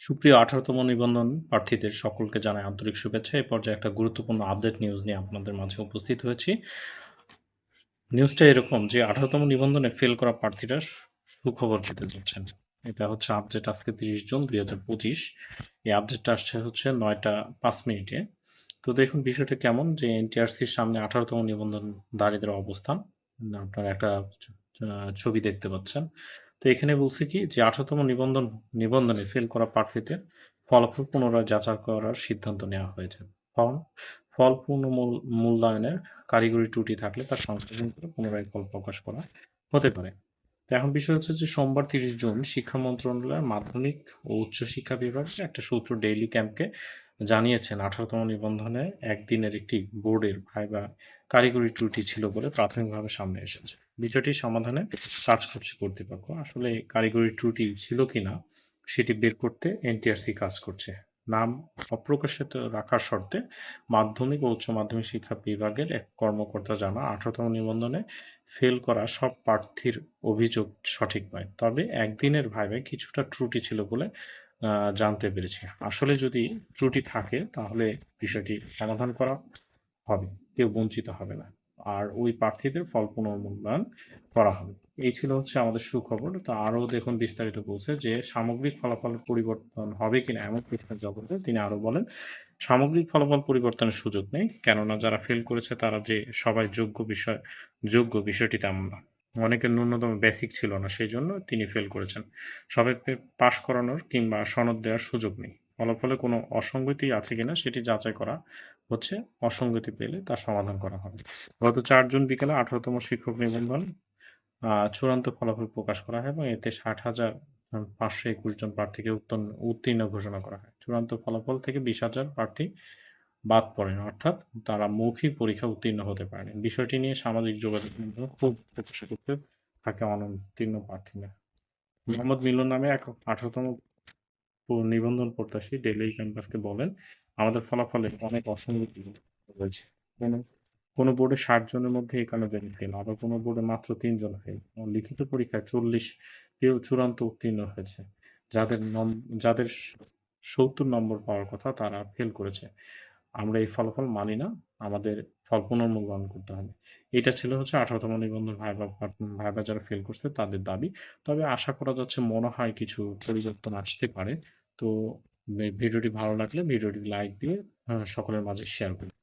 সুপ্রিয় আঠারোতম নিবন্ধন প্রার্থীদের সকলকে জানাই আন্তরিক শুভেচ্ছা। এই পর্যায়ে একটা গুরুত্বপূর্ণ আপডেট নিউজ নিয়ে আপনাদের মাঝে উপস্থিত হয়েছি। নিউজটা এরকম যে, আঠারোতম নিবন্ধনে ফেল করা প্রার্থীরা সুখবর পেতে যাচ্ছেন। এটা হচ্ছে আপডেট আজকে তিরিশ জুন দুই হাজার পঁচিশ। এই আপডেটটা আসছে হচ্ছে নয়টা পাঁচ মিনিটে। তো দেখুন বিষয়টা কেমন যে, এনটিআরসির সামনে আঠারোতম নিবন্ধন দাঁড়িয়ে অবস্থান। আপনারা একটা ছবি দেখতে পাচ্ছেন। তো এখানে বলছে কি যে আঠারোতম নিবন্ধন, নিবন্ধনে ফেল করা প্রার্থীদের ফলাফল পুনরায় যাচাই করার সিদ্ধান্ত নেওয়া হয়েছে। ফল ফল পূর্ণ মূল- মূল্যায়নের কারিগরি ত্রুটি থাকলে তার সংশোধন করে পুনরায় ফল প্রকাশ করা হতে পারে। তো এখন বিষয় হচ্ছে যে সোমবার তিরিশ জুন শিক্ষা মন্ত্রণালয়ের মাধ্যমিক ও উচ্চশিক্ষা বিভাগের একটা সূত্র ডেইলি ক্যাম্পকে জানিয়েছেন, আঠারোতম নিবন্ধনে একদিনের একটি বোর্ডের ভাইবা কারিগরি ত্রুটি ছিল বলে প্রাথমিকভাবে সামনে এসেছে। বিষয়টি সমাধানে কাজ করছে কর্তৃপক্ষ। আসলে কারিগরি ত্রুটি ছিল কি না সেটি বের করতে এনটিআরসি কাজ করছে। নাম অপ্রকাশিত রাখার শর্তে মাধ্যমিক ও উচ্চ মাধ্যমিক শিক্ষা বিভাগের এক কর্মকর্তা জানা আঠারোতম নিবন্ধনে ফেল করা সব প্রার্থীর অভিযোগ সঠিক নয়। তবে একদিনের ভাইবে কিছুটা ত্রুটি ছিল বলে জানতে পেরেছি। আসলে যদি ত্রুটি থাকে, তাহলে বিষয়টি সমাধান করা হবে। কেউ বঞ্চিত হবে না। আর ওই প্রার্থীদের ফল পুনর্মূল্যায়ন করা হবে। এই ছিল হচ্ছে আমাদের সুখবর। তো আরও দেখুন, বিস্তারিত বলছে যে, সামগ্রিক ফলাফলের পরিবর্তন হবে কিনা এমন প্রশ্নের জগতে তিনি আরও বলেন, সামগ্রিক ফলাফল পরিবর্তনের সুযোগ নেই। কেননা যারা ফেল করেছে, তারা যে সবাই যোগ্য বিষয়, যোগ্য বিষয়টি তেমন না। অনেকের ন্যূনতম বেসিক ছিল না, সেই জন্য তিনি ফেল করেছেন। সবাই পাশ করানোর কিংবা সনদ দেওয়ার সুযোগ নেই। ফলাফলে কোনো অসঙ্গতি আছে কিনা সেটি যাচাই করা হচ্ছে। অসঙ্গতি পেলে তা সমাধান করা হবে। গত চার জুন বিকেলে আঠারোতম শিক্ষক নিবন্ধন চূড়ান্ত ফলাফল প্রকাশ করা হয় এবং এতে ষাট হাজার পাঁচশো একুশ জন প্রার্থীকে উত্তীর্ণ ঘোষণা করা হয়। চূড়ান্ত ফলাফল থেকে বিশ হাজার প্রার্থী বাদ পড়েন, অর্থাৎ তারা মৌখিক পরীক্ষা উত্তীর্ণ হতে পারেন। বিষয়টি নিয়ে সামাজিক যোগাযোগ খুব প্রকাশ করতে থাকে অনুত্তীর্ণ প্রার্থীরা। মোহাম্মদ মিলন নামে এক আঠারোতম নিবন্ধন প্রত্যাশী ডেলি ক্যাম্পাসকে বলেন, আমাদের ফলাফলে অনেক অসঙ্গতি রয়েছে। কোনো বোর্ডে ষাট জনের মধ্যে একান্ন জন ফেল আবার কোনো বোর্ডে মাত্র তিনজন ফেল লিখিত পরীক্ষায় চল্লিশ কেউ চূড়ান্ত উত্তীর্ণ হয়েছে। যাদের যাদের সত্তর নম্বর পাওয়ার কথা তারা ফেল করেছে। আমরা এই ফলাফল মানি না, আমাদের ফল পুনর্মূল্যায়ন করতে হবে। এটা ছিল হচ্ছে আঠারোতম নিবন্ধন ভাইবা ভাইবা যারা ফেল করছে তাদের দাবি। তবে আশা করা যাচ্ছে মনে হয় কিছু পরিবর্তন আসতে পারে। তো ভিডিওটি ভালো লাগলে ভিডিওটি লাইক দিয়ে সকলের মাঝে শেয়ার করুন।